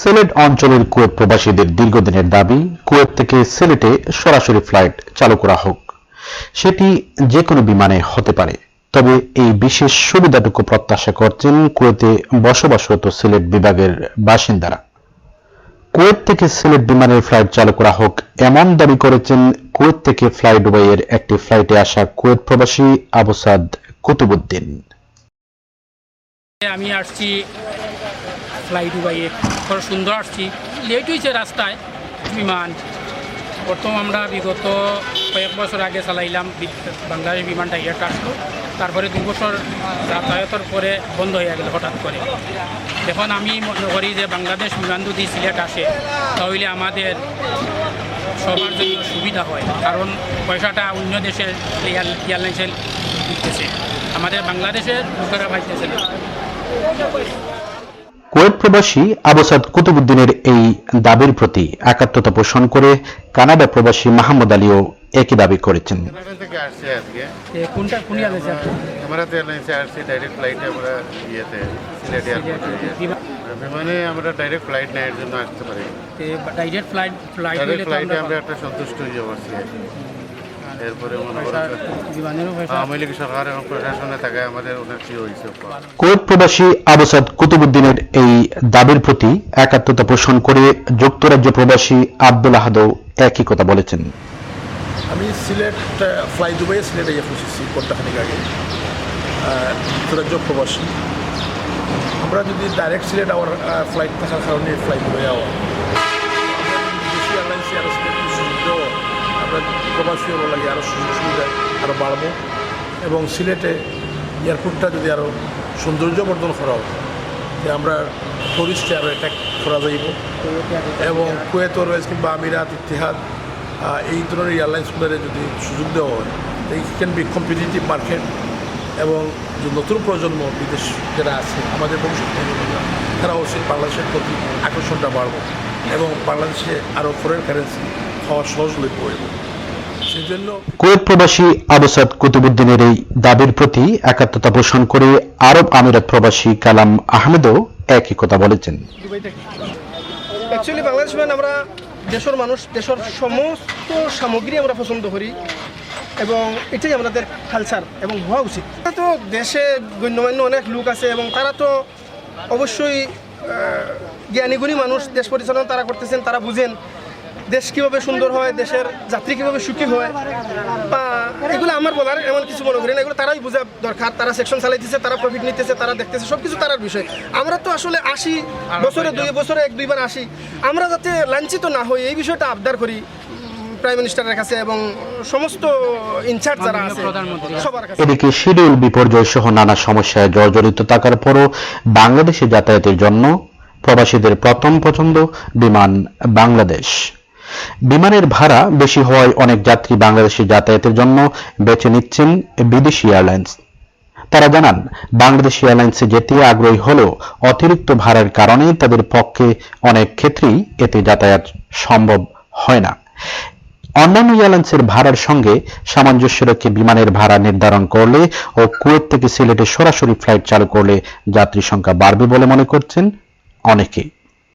সিলেট অঞ্চলের কুয়েত প্রবাসীদের দীর্ঘদিনের দাবি, কুয়েত থেকে সিলেটে সরাসরি ফ্লাইট চালু করা হোক। সেটি যে কোনো বিমানে হতে পারে। তবে এই বিশেষ সুবিধাটুকু প্রত্যাশা করছেন কুয়েতে বসবাসরত সিলেট বিভাগের বাসিন্দারা। কুয়েত থেকে সিলেট বিমানের ফ্লাইট চালু করা হোক এমন দাবি করেছেন কুয়েত থেকে ফ্লাই দুবাইয়ের একটি ফ্লাইটে আসা কুয়েত প্রবাসী আবুসাদ কুতুবুদ্দিন আমি আসছি ফ্লাই দুবাইয়ে। বড় সুন্দর আসছি। লেট হয়েছে রাস্তায়। বিমান। প্রথম আমরা বিগত কয়েক বছর আগে চালাইলাম বাংলাদেশ বিমানটা ইয়েটা আসলো তারপরে দু বছর যাতায়াতের পরে বন্ধ হয়ে গেল হঠাৎ করে। এখন আমি মনে করি যে বাংলাদেশ বিমান যদি সিলেট আসে, তাহলে আমাদের সবার জন্য সুবিধা হয়। কারণ পয়সাটা অন্য দেশের এয়ার- এয়ারলাইন্সে দিতেছে। আমাদের বাংলাদেশের লোকেরা ভাইতেছে না। কুয়েত প্রবাসী আবসাদ কুতুবুদ্দিনের এই দাবির প্রতি একাত্মতা পোষণ করে কানাডা প্রবাসী মাহমুদ আলীও একই দাবি করেছেন। বিমানে আমরা ডাইরেক্ট ফ্লাইট নেওয়ার জন্য আসতে পারি ডাইরেক্ট ফ্লাইট ফ্লাইট ফ্লাইটে আমরা একটা সন্তুষ্ট হয়ে পারছি এরপরে পয়সা করো বিমানেরও পয়সা আওয়ামী লীগ সরকার এবং প্রশাসনে থাকায় আমাদের অনেক কি হয়েছে? কুয়েত প্রবাসী আবসাদ কুতুবুদ্দিনের এই দাবির প্রতি একাত্মতা পোষণ করে যুক্তরাজ্য প্রবাসী আব্দুল আহাদও একই কথা বলেছেন। আমি সিলেট ফ্লাই দুবাইয়ে সিলেটে গিয়ে পৌঁছেছি ঘন্টাখানিক আগে। আহ, যুক্তরাজ্য প্রবাসী। আমরা যদি ডাইরেক্ট সিলেট আওয়ার ফ্লাইট থাকার কারণে ফ্লাই দুবাই আওয়ার প্রবাসী হলো লাগে আরও সুযোগ সুবিধা আরও বাড়বো। এবং সিলেটে এয়ারপোর্টটা যদি আরও সৌন্দর্যবর্ধন করা হয় যে আমরা টুরিস্টে আরও অ্যাট্যাক করা যাইব। এবং কুয়েত এয়ারওয়েজ কিংবা আমিরাত ইতিহাদ এই ধরনের এয়ারলাইন্সগুলোর যদি সুযোগ দেওয়া হয় এই ক্যান বি কম্পিটিটিভ মার্কেট এবং যে নতুন প্রজন্ম, বিদেশ যারা আছে, আমাদের ভবিষ্যৎ প্রজন্মরা, তারা অবশ্যই বাংলাদেশের প্রতি আকর্ষণটা বাড়বো এবং বাংলাদেশে আরও ফরেন কারেন্সি সহজ সেই জন্য কুয়েত প্রবাসী আবসাদ কুতুবুদ্দিনের এই দাবির প্রতি একাত্মতা পোষণ করে আরব আমিরাত প্রবাসী কালাম আহমেদও একই কথা বলেছেন। অ্যাকচুয়ালি বাংলাদেশ আমরা দেশের মানুষ দেশের সমস্ত সামগ্রী আমরা পছন্দ করি এবং এটাই আমাদের কালচার এবং হওয়া উচিত। তো দেশে গণ্যমান্য অনেক লোক আছে এবং তারা তো অবশ্যই জ্ঞানীগুণী মানুষ দেশ পরিচালনা তারা করতেছেন তারা বুঝেন। দেশ কীভাবে সুন্দর হয় দেশের যাত্রী কীভাবে সুখী হয় বা এগুলো আমার বলার এমন কিছু মনে করি না এগুলো তারাই বোঝা দরকার। তারা সেকশন চালাইতেছে তারা প্রফিট নিতেছে তারা দেখতেছে সব কিছু তারার বিষয়। আমরা তো আসলে আসি বছরে দুই বছরে এক দুইবার আসি। আমরা যাতে লাঞ্ছিত না হই এই বিষয়টা আবদার করি প্রাইম মিনিস্টারের কাছে এবং সমস্ত ইনচার্জ যারা আছে সবার কাছে। এদিকে শিডিউল বিপর্যয় সহ নানা সমস্যায় জর্জরিত থাকার পরও বাংলাদেশে যাতায়াতের জন্য প্রবাসীদের প্রথম পছন্দ বিমান বাংলাদেশ। বিমানের ভাড়া বেশি হওয়ায় অনেক যাত্রী বাংলাদেশে যাতায়াতের জন্য বেছে নিচ্ছেন বিদেশি এয়ারলাইন্স। তারা জানান, বাংলাদেশ এয়ারলাইন্সে যেতে আগ্রহী হলেও অতিরিক্ত ভাড়ার কারণে তাদের পক্ষে অনেক ক্ষেত্রেই এতে যাতায়াত সম্ভব হয় না। অন্যান্য এয়ারলাইন্সের ভাড়ার সঙ্গে সামঞ্জস্য রেখে বিমানের ভাড়া নির্ধারণ করলে ও কুয়েত থেকে সিলেটে সরাসরি ফ্লাইট চালু করলে যাত্রী সংখ্যা বাড়বে বলে মনে করছেন অনেকে।